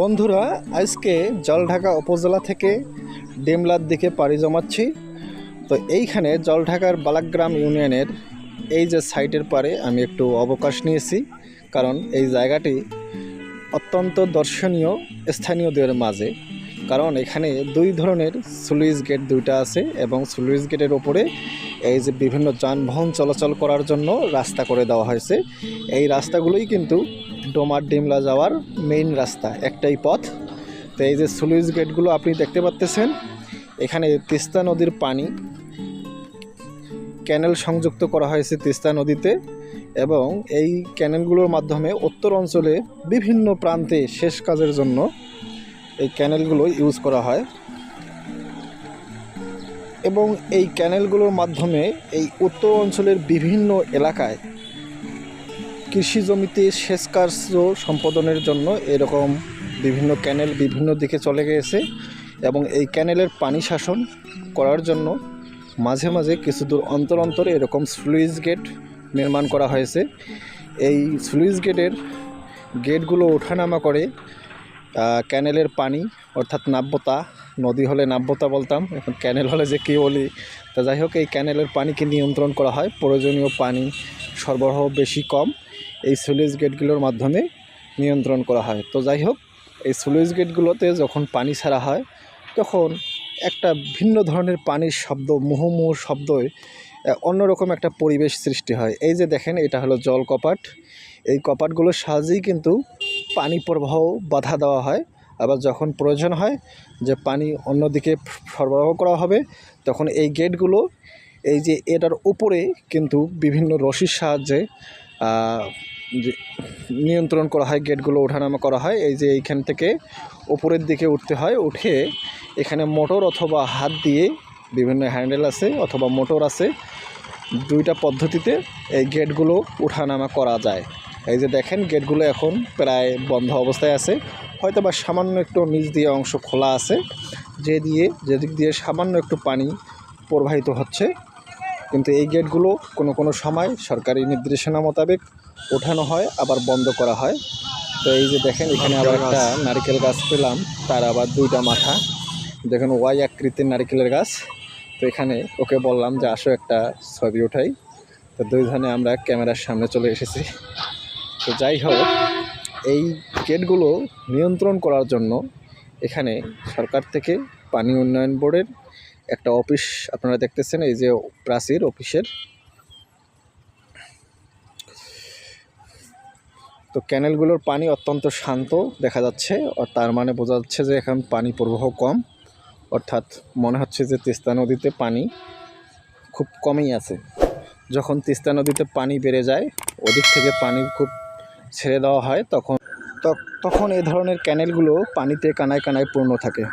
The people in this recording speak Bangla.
বন্ধুরা, আজকে জলঢাকা উপজেলা থেকে ডেমলার দিকে পাড়ি জমাচ্ছি। তো এইখানে জলঢাকার বালাগ্রাম ইউনিয়নের এই যে সাইটের পারে আমি একটু অবকাশ নিয়েছি, কারণ এই জায়গাটি অত্যন্ত দর্শনীয় স্থানীয়দের মাঝে। কারণ এখানে দুই ধরনের সুলুইস গেট দুইটা আছে এবং সুলুইস গেটের ওপরে এই যে বিভিন্ন যানবাহন চলাচল করার জন্য রাস্তা করে দেওয়া হয়েছে। এই রাস্তাগুলোই কিন্তু ডোমার ডিমলা যাওয়ার মেইন রাস্তা, একটাই পথ। তো এই যে স্লুইস গেটগুলো আপনি দেখতে পাচ্তেছেন, এখানে তিস্তা নদীর পানি ক্যানেল সংযুক্ত করা হয়েছে তিস্তা নদীতে এবং এই ক্যানেলগুলোর মাধ্যমে উত্তর অঞ্চলে বিভিন্ন প্রান্তে শেষ কাজের জন্য এই ক্যানেলগুলো ইউজ করা হয়। এবং এই ক্যানেলগুলোর মাধ্যমে এই উত্তর অঞ্চলের বিভিন্ন এলাকায় কৃষি জমিতে সেচ কার্য সম্পাদনের জন্য এরকম বিভিন্ন ক্যানেল বিভিন্ন দিকে চলে গিয়েছে এবং এই ক্যানেলের পানি শাসন করার জন্য মাঝে মাঝে কিছু দূর অন্তর অন্তরে এরকম স্লুইস গেট নির্মাণ করা হয়েছে। এই স্লুইস গেটের গেটগুলো ওঠানামা করে ক্যানেলের পানি, অর্থাৎ নাব্যতা, নদী হলে নাব্যতা বলতাম, এখন ক্যানেল হলে যে কী বলি। তা যাই হোক, এই ক্যানেলের পানিকে নিয়ন্ত্রণ করা হয়, প্রয়োজনীয় পানি সরবরাহ বেশি কম, এই স্লুইস গেটগুলোর মাধ্যমে নিয়ন্ত্রণ করা হয়। তো যাই হোক, এই স্লুইস গেটগুলোতে যখন পানি ছাড়া হয়, তখন একটা ভিন্ন ধরনের পানির শব্দ, মুহুর্মুহু শব্দে অন্যরকম একটা পরিবেশ সৃষ্টি হয়। এই যে দেখেন, এটা হলো জল কপাট। এই কপাটগুলোর সাহায্যেই কিন্তু পানি প্রবাহ বাধা দেওয়া হয়। আবার যখন প্রয়োজন হয় যে পানি অন্যদিকে সরবরাহ করা হবে, তখন এই গেটগুলো, এই যে এটার উপরে কিন্তু বিভিন্ন রশির সাহায্যে নিয়ন্ত্রণ করা হয়, গেটগুলো ওঠানামা করা হয়। এই যে এইখান থেকে উপরের দিকে উঠতে হয়, উঠে এখানে মোটর অথবা হাত দিয়ে বিভিন্ন হ্যান্ডেল আছে অথবা মোটর আছে, দুইটা পদ্ধতিতে এই গেটগুলো ওঠানামা করা যায়। এই যে দেখেন গেটগুলো এখন প্রায় বন্ধ অবস্থায় আছে। হয়তো বা সামান্য একটু নিচ দিয়ে অংশ খোলা আছে যে দিয়ে যেদিক দিয়ে সামান্য একটু পানি প্রবাহিত হচ্ছে। কিন্তু এই গেটগুলো কোনো কোনো সময় সরকারি নির্দেশনা মোতাবেক ওঠানো হয় আবার বন্ধ করা হয়। তো এই যে দেখেন এখানে আবার একটা নারকেল গাছ পেলাম তার আবার দুইটা মাথা। দেখেন ওয়াই আকৃতির নারকেলের গাছ। তো এখানে ওকে বললাম যে আসো একটা ছবি ওঠাই তো দুইজনে আমরা ক্যামেরার সামনে চলে এসেছি। তো যাই হোক, এই গেটগুলো নিয়ন্ত্রণ করার জন্য এখানে সরকার থেকে পানি উন্নয়ন বোর্ডের একটা অফিস আপনারা দেখতেছেন, এই যে প্রাচীর অফিসের। তো ক্যানেলগুলোর পানি অত্যন্ত শান্ত দেখা যাচ্ছে আর তার মানে বোঝা যাচ্ছে যে এখন পানি প্রবাহ কম। অর্থাৎ মনে হচ্ছে যে তিস্তা নদীতে পানি খুব কমই আছে। যখন তিস্তা নদীতে পানি বেড়ে যায়, ওদিক থেকে পানি খুব ছেড়ে দেওয়া হয় তখন তখন এ ধরনের ক্যানেলগুলো পানিতে কানায় কানায় পূর্ণ থাকে।